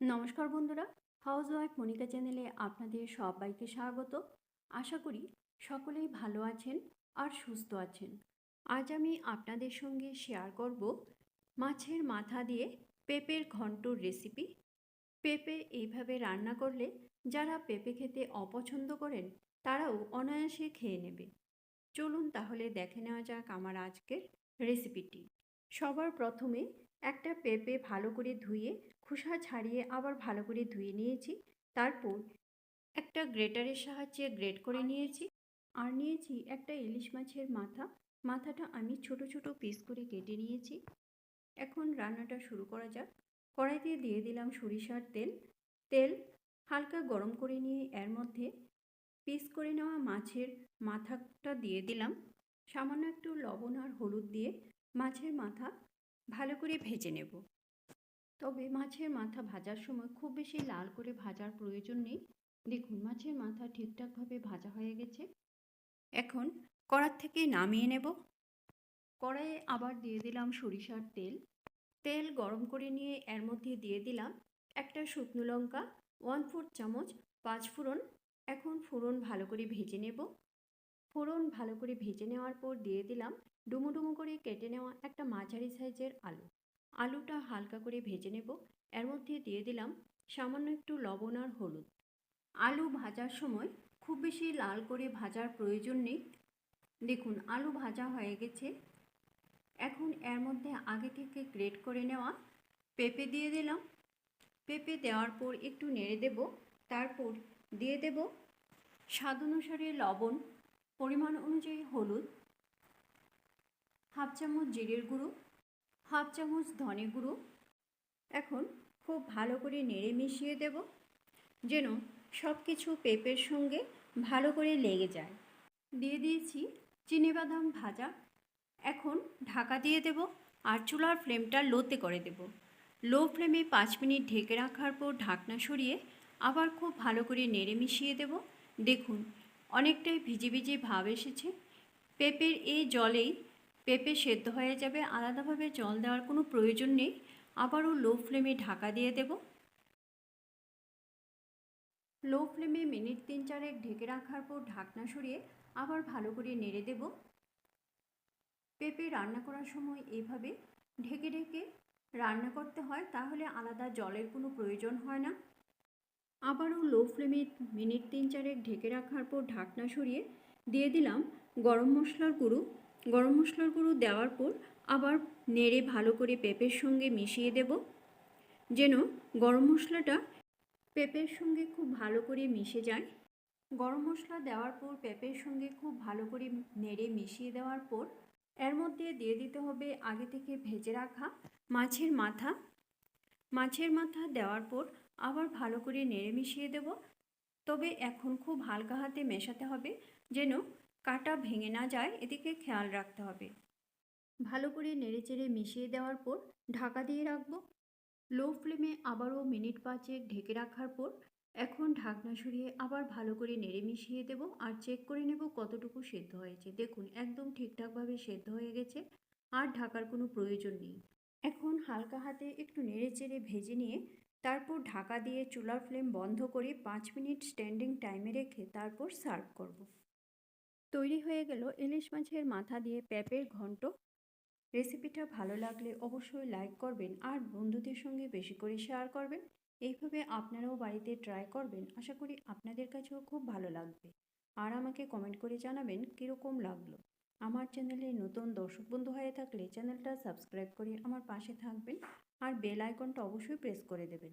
নমস্কার বন্ধুরা house wife Monika চ্যানেলে আপনাদের সবাইকে স্বাগত। আশা করি সকলেই ভালো আছেন আর সুস্থ আছেন। আজ আমি আপনাদের সঙ্গে শেয়ার করব মাছের মাথা দিয়ে পেঁপের ঘন্টর রেসিপি পেঁপে এইভাবে রান্না করলে যারা পেঁপে খেতে অপছন্দ করেন, তারাও অনায়াসে খেয়ে নেবে। চলুন তাহলে দেখে নেওয়া যাক আমার আজকের রেসিপিটি সবার প্রথমে একটা পেঁপে ভালো করে ধুয়ে, খোসা ছাড়িয়ে আবার ভালো করে ধুয়ে নিয়েছি। তারপর একটা গ্রেটারের সাহায্যে গ্রেট করে নিয়েছি। আর নিয়েছি একটা ইলিশ মাছের মাথা। মাথাটা আমি ছোট ছোট পিস করে কেটে নিয়েছি। এখন রান্নাটা শুরু করা যাক। কড়াইতে দিয়ে দিলাম সরিষার তেল। তেল হালকা গরম করে নিয়ে এর মধ্যে পিস করে নেওয়া মাছের মাথাটা দিয়ে দিলাম। সামান্য একটু লবণ আর হলুদ দিয়ে মাছের মাথা ভালো করে ভেজে নেব। তবে মাছের মাথা ভাজার সময় খুব বেশি লাল করে ভাজার প্রয়োজন নেই। দেখুন, মাছের মাথা ঠিকঠাকভাবে ভাজা হয়ে গেছে। এখন কড়ার থেকে নামিয়ে নেব। কড়াইয়ে আবার দিয়ে দিলাম সরিষার তেল। তেল গরম করে নিয়ে এর মধ্যে দিয়ে দিলাম একটা শুকনো লঙ্কা, ওয়ান ফোর্থ চামচ পাঁচ ফোড়ন। এখন ফোড়ন ভালো করে ভেজে নেব। ফোড়ন ভালো করে ভেজে নেওয়ার পর দিয়ে দিলাম ডুমো ডুমো করে কেটে নেওয়া একটা মাঝারি সাইজের আলু। আলুটা হালকা করে ভেজে নেব। এর মধ্যে দিয়ে দিলাম সামান্য একটু লবণ আর হলুদ। আলু ভাজার সময় খুব বেশি লাল করে ভাজার প্রয়োজন নেই। দেখুন, আলু ভাজা হয়ে গেছে। এখন এর মধ্যে আগে থেকে গ্রেট করে নেওয়া পেঁপে দিয়ে দিলাম। পেঁপে দেওয়ার পর একটু নেড়ে দেব। তারপর দিয়ে দেব স্বাদ অনুসারে লবণ, পরিমাণ অনুযায়ী হলুদ হাফ চামচ জিরের গুঁড়ো, হাফ চামচ ধনে গুঁড়ো। এখন খুব ভালো করে নেড়ে মিশিয়ে দেব, যেন সব কিছু পেঁপের সঙ্গে ভালো করে লেগে যায়। দিয়ে দিয়েছি চিনিবাদাম ভাজা। এখন ঢাকা দিয়ে দেব আর চুলার ফ্লেমটা লোতে করে দেব। লো ফ্লেমে পাঁচ মিনিট ঢেকে রাখার পর ঢাকনা সরিয়ে আবার খুব ভালো করে নেড়ে মিশিয়ে দেব। দেখুন, অনেকটাই ভিজে ভিজে ভাব এসেছে। পেঁপের এই জলেই পেঁপে সেদ্ধ হয়ে যাবে, আলাদাভাবে জল দেওয়ার কোনো প্রয়োজন নেই। আবারও লো ফ্লেমে ঢাকা দিয়ে দেব। লো ফ্লেমে মিনিট তিন চারেক ঢেকে রাখার পর ঢাকনা সরিয়ে আবার ভালো করে নেড়ে দেব। পেঁপে রান্না করার সময় এইভাবে ঢেকে ঢেকে রান্না করতে হয়, তাহলে আলাদা জলের কোনো প্রয়োজন হয় না। আবারও লো ফ্লেমে মিনিট তিন চারেক ঢেকে রাখার পর ঢাকনা সরিয়ে দিয়ে দিলাম গরম মশলার গুঁড়ো। গরম মশলার গুঁড়ো দেওয়ার পর আবার নেড়ে ভালো করে পেঁপের সঙ্গে মিশিয়ে দেব। যেন গরম মশলাটা পেঁপের সঙ্গে খুব ভালো করে মিশে যায়। গরম মশলা দেওয়ার পর পেঁপের সঙ্গে খুব ভালো করে নেড়ে মিশিয়ে দেওয়ার পর এর মধ্যে দিয়ে দিতে হবে আগে থেকে ভেজে রাখা মাছের মাথা। মাছের মাথা দেওয়ার পর আবার ভালো করে নেড়ে মিশিয়ে দেব। তবে এখন খুব হালকা হাতে মেশাতে হবে যেন কাটা ভেঙে না যায়, এদিকে খেয়াল রাখতে হবে। ভালো করে নেড়ে চেড়ে মিশিয়ে দেওয়ার পর ঢাকা দিয়ে রাখব। লো ফ্লেমে আবারও মিনিট পাঁচেক ঢেকে রাখার পর এখন ঢাকনা সরিয়ে আবার ভালো করে নেড়ে মিশিয়ে দেব আর চেক করে নেব কতটুকু সেদ্ধ হয়েছে। দেখুন, একদম ঠিকঠাকভাবে সেদ্ধ হয়ে গেছে আর ঢাকার কোনো প্রয়োজন নেই। এখন হালকা হাতে একটু নেড়ে চেড়ে ভেজে নিয়ে তারপর ঢাকা দিয়ে চুলার ফ্লেম বন্ধ করে পাঁচ মিনিট স্ট্যান্ডিং টাইমে রেখে তারপর সার্ভ করব। তৈরি হয়ে গেল ইলিশ মাছের মাথা দিয়ে পেঁপের ঘন্ট। রেসিপিটা ভালো লাগলে অবশ্যই লাইক করবেন আর বন্ধুদের সঙ্গে বেশি করে শেয়ার করবেন। এইভাবে আপনারাও বাড়িতে ট্রাই করবেন। আশা করি আপনাদের কাছেও খুব ভালো লাগবে। আর আমাকে কমেন্ট করে জানাবেন কীরকম লাগল। আমার চ্যানেলে নতুন দর্শক বন্ধু হয়ে থাকলে চ্যানেলটা সাবস্ক্রাইব করে আমার পাশে থাকবেন। আর বেল আইকনটা অবশ্যই প্রেস করে দেবেন।